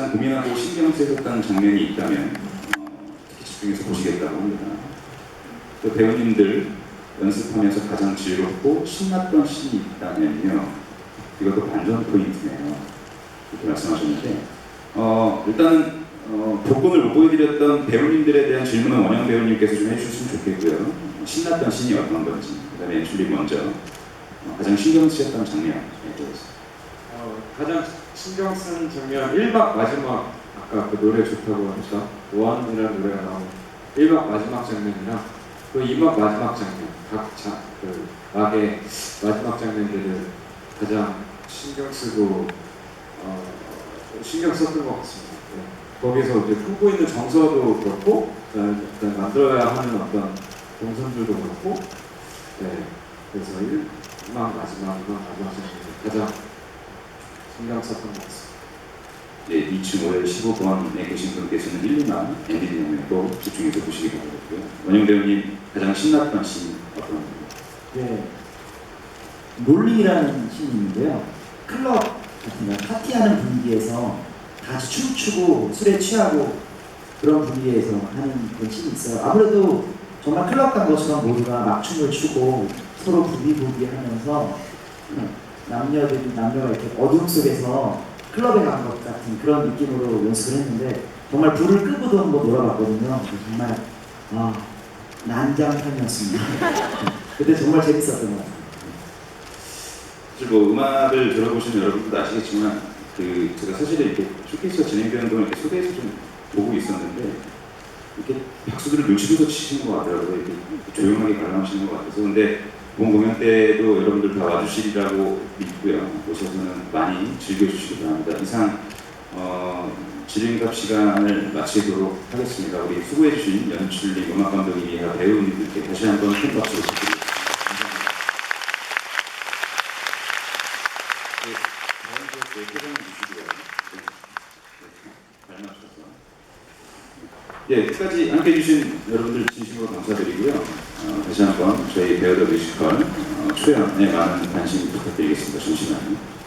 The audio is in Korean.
가장 고민하고 신경 쓰였던 장면이 있다면 어, 특히 집중해서 보시겠다고 합니다. 또 배우님들 연습하면서 가장 즐겁고 신났던 씬이 있다면요. 이것도 반전 포인트네요. 이렇게 말씀하셨는데 어, 일단은 어, 복권을 못 보여드렸던 배우님들에 대한 질문은 원영 배우님께서 좀 해주셨으면 좋겠고요. 신났던 씬이 어떤 건지, 그 다음에 줄리 먼저 어, 가장 신경 쓰였던 장면에 대해서. 어, 가장 신경 쓴 장면 1박 마지막 아까 그 노래 좋다고 하셨죠? 원이라는 노래가 나오는 1박 마지막 장면이랑 그 2박 마지막 장면 각그 막의 마지막 장면들을 가장 신경 쓰고 어, 신경 썼던 것 같습니다. 네. 거기서 이제 품고 있는 정서도 그렇고 그다음에 만들어야 하는 어떤 동선들도 그렇고 네. 그래서 1박 마지막 2박 마지막 장면이 가장 신경 썼던 것 같습니다. 네, 2층 5열 15번에 계신 분께서는 1, 2만 엔딩장면도 집중해서 보시기 바라고요. 원영 배우님 가장 신났던 씬 어떤 겁니까? 네. 롤링이라는 있는데요. 클럽 같은 거 파티하는 분위기에서 다 춤추고 술에 취하고 그런 분위기에서 하는 그런 신이 있어요. 아무래도 정말 클럽 간 것처럼 모두가 막춤을 추고 서로 부비부비 하면서 남녀들이 남녀가 이렇게 어둠 속에서 클럽에 간 것 같은 그런 느낌으로 연습을 했는데 정말 불을 끄고도 한번 놀아봤거든요. 정말 아 난장판이었습니다. 그때 정말 재밌었던 것 같아요. 사실 뭐 음악을 들어보시면 여러분들도 아시겠지만 그 제가 사실은 이렇게 쇼케이스가 진행되는 동안 이렇게 소대에서 좀 보고 있었는데 이렇게 박수들을 눈치면서 치시는 것 같더라고요. 이렇게 조용하게 관람하시는 것 같아서 근데 본 공연 때도 여러분들 다 와주시리라고 믿고요. 오셔서는 많이 즐겨주시기 바랍니다. 이상 어, 진행갑 시간을 마치도록 하겠습니다. 우리 수고해주신 연출님, 음악감독님, 이하 배우님들께 다시 한번 큰 박수 부탁드립니다. 네, 주시고요. 네, 네. 예, 끝까지 함께 해주신 여러분들 진심으로 감사드리고요. 어, 다시 한번 저희 배우더 뮤지컬 어, 초연에 많은 관심 부탁드리겠습니다. 잠시만요.